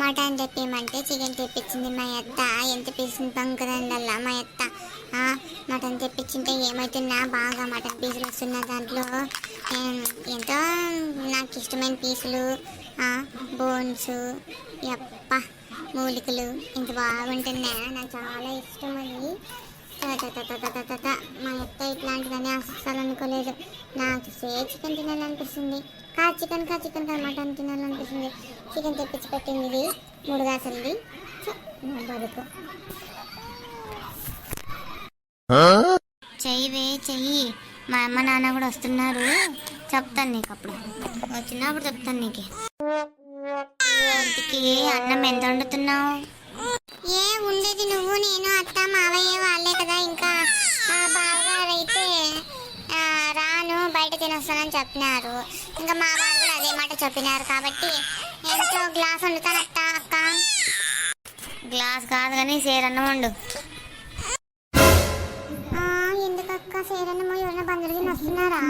Mutton తెప్పిమంటే chicken తెప్పించింది మా అత్త. ఎంత పీసులు పంకదండల్లా మా అత్త. మటన్ తెప్పించింటే ఏమవుతున్నా బాగా మటన్ పీసులు వస్తున్న దాంట్లో. ఎంతో నాకు ఇష్టమైన పీసులు బోన్స్ యప్ప మూలికలు. ఇంత బాగుంటున్నా నాకు చాలా ఇష్టం అది మా అత్త ఇట్లాంటిదని అస్సలు అనుకోలేదు నాకు సే చికెన్ తినాలనిపిస్తుంది కా చికెన్ కా చికెన్ కా మటన్ తినాలనిపిస్తుంది చికెన్ తెప్పించి పెట్టింది ఇది మూడు గాసలది నా బతుకు చెయ్యివే చెయ్యి మా అమ్మ నాన్న కూడా వస్తున్నారు చెప్తాను నీకు అప్పుడు వచ్చినప్పుడు చెప్తాను నీకు ఇంటికి అన్నం ఎంత వండుతున్నావు ఏ ఉండేది నువ్వు నేను అత్త మావయ్య వాళ్ళే కదా ఇంకా ఆ బావగారు అయితే ఆ, రాను బయట తినొస్తానని చెప్పినారు. ఇంకా మా వారు కూడా అదే మాట చెప్పినారు కాబట్టి ఎంతో గ్లాస్ వండుతాను అత్త అక్క. గ్లాస్ కాదు కానీ సేరన్నం వండు. ఎందుకక్క? సేరన్నమో ఎవరైనా బంధువులు వస్తున్నారా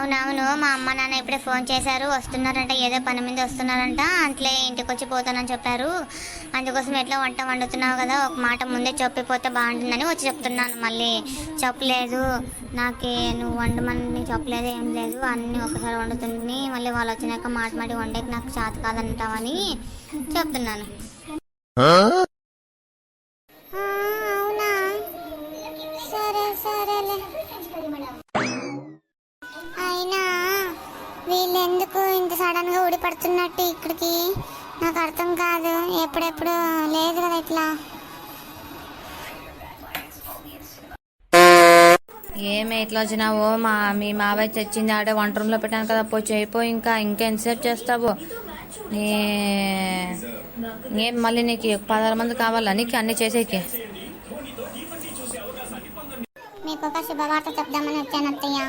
అవునవును మా అమ్మ నాన్న ఇప్పుడే ఫోన్ చేశారు. వస్తున్నారంట ఏదో పని మీద వస్తున్నారంట. అట్లే ఇంటికి వచ్చి పోతానని చెప్పారు. అందుకోసం ఎట్లా వంట వండుతున్నావు కదా ఒక మాట ముందే చెప్పిపోతే బాగుంటుందని వచ్చి చెప్తున్నాను. మళ్ళీ చెప్పలేదు. నాకే నువ్వు వండమని చెప్పలేదు ఏం లేదు. అన్నీ ఒకసారి వండుతుంది మళ్ళీ వాళ్ళు వచ్చినాక మాట మాట వండేకి నాకు చేత కాదంటావని చెప్తున్నాను. వీళ్ళెందుకు ఇంత సడన్గా ఊడిపడుతున్నట్టు ఇక్కడికి? నాకు అర్థం కాదు. ఎప్పుడెప్పుడు? లేదు కదా ఇట్లా. ఏమే ఇట్లా వచ్చినావో? మా మీ మావయ్య తెచ్చింది ఆడే వంట రూమ్లో పెట్టాను కదా. పోయి చేయిపో ఇంకా. ఇంకెంతసేపు చేస్తావు? నీ ఏం మళ్ళీ నీకు పదహారు మంది కావాలా? నీకు అన్ని చేసేకి. మీకు ఒక శుభవార్త చెప్దామని వచ్చాను అత్తయ్య.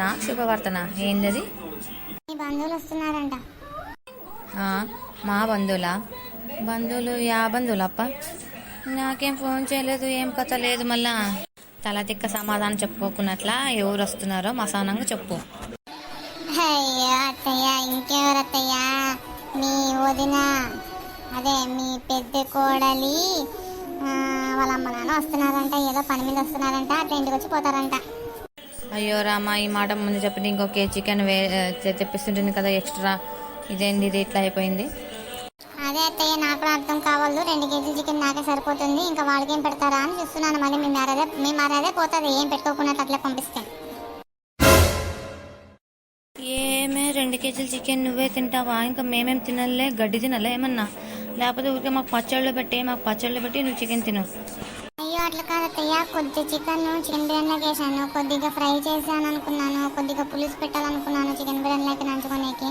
నా శుభవార్తనా? ఏందది? మీ బంధువులు వస్తున్నారంట. మా బంధువులా? బంధువులు యా బంధువులు అప్ప నాకేం ఫోన్ చేయలేదు ఏం కథ లేదు మళ్ళా. తల తిక్క సమాధానం చెప్పుకోకున్నట్లా ఎవరు వస్తున్నారో మసానంగా చెప్పు. అయ్యో అత్తయ్య ఇంకెవరు అత్తయ్య? మీ వదిన అదే మీ పెద్ద కోడలి వాళ్ళ అమ్మ నాన్న వస్తున్నారంట ఏదో పని మీద వస్తున్నారంట అట్లా ఇంటికి వచ్చి పోతారంట. అయ్యో రామా ఈ మాట ముందు చెప్పి ఇంకొక చికెన్ వే తెప్పిస్తుంటుంది కదా ఎక్స్ట్రా. ఇదేంది ఇది ఇట్లా అయిపోయింది. అదే అత్తయ్య నాకు కూడా అర్థం కావాలి రెండు కేజీలు చికెన్ నాకే సరిపోతుంది. ఇంకా వాళ్ళకి ఏం పెడతారా అని చూస్తున్నాను. మళ్ళీ మీ మ్యారేదే మీ మ్యారేదే పోతుంది. ఏం పెట్టుకోకుండా అట్లా పంపిస్తే. ఏమే రెండు కేజీలు చికెన్ నువ్వే తింటావా? ఇంకా మేమేం తినాలే గడ్డి తినాలే ఏమన్నా? లేకపోతే ఊరికే మాకు పచ్చళ్ళు పెట్టి మాకు పచ్చళ్ళు పెట్టి నువ్వు చికెన్ తిను. అయ్యో అట్లా కాదు అత్తయ్య కొద్ది చికెన్ చికెన్ బిర్యానీలోకి వేసాను కొద్దిగా ఫ్రై చేశాను అనుకున్నాను కొద్దిగా పులుసు పెట్టాలనుకున్నాను. చికెన్ బిర్యానీలోకి నంచుకోనేకి.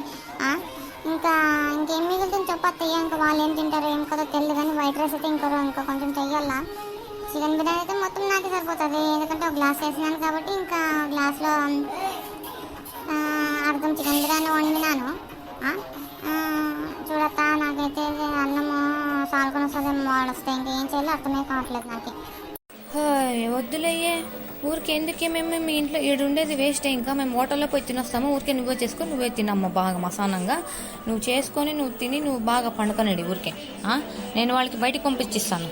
ఇంకా ఇంకేం మిగులుతుంది చెప్పు ఇంకా వాళ్ళు ఏం తింటారో ఏం కదో తెలియదు కానీ వైట్ రైస్ అయితే ఇంకో ఇంకా కొంచెం చెయ్యాలా చికెన్ బిర్యానీ అయితే మొత్తం నాకే సరిపోతుంది. ఎందుకంటే ఒక గ్లాస్ వేసినాను కాబట్టి ఇంకా గ్లాస్లో అర్థం చికెన్ బిర్యానీ వండినాను. చూడతా నాకైతే అన్నము సాల్కొని వస్తుంది వస్తాయి ఇంకేం చేయాలో అర్థమే కావట్లేదు నాకు. వద్దులయ్యే. ఊరికెందుకే మేము మీ ఇంట్లో ఈడు ఉండేది వేస్ట్. ఇంకా మేము హోటల్లో పోయి తినొస్తాము. ఊరికే నువ్వే చేసుకొని నువ్వే తినమ్మ బాగా మసానంగా. నువ్వు చేసుకొని నువ్వు తిని నువ్వు బాగా పండుకొని ఊరికే. నేను వాళ్ళకి బయటికి పంపించిస్తాను.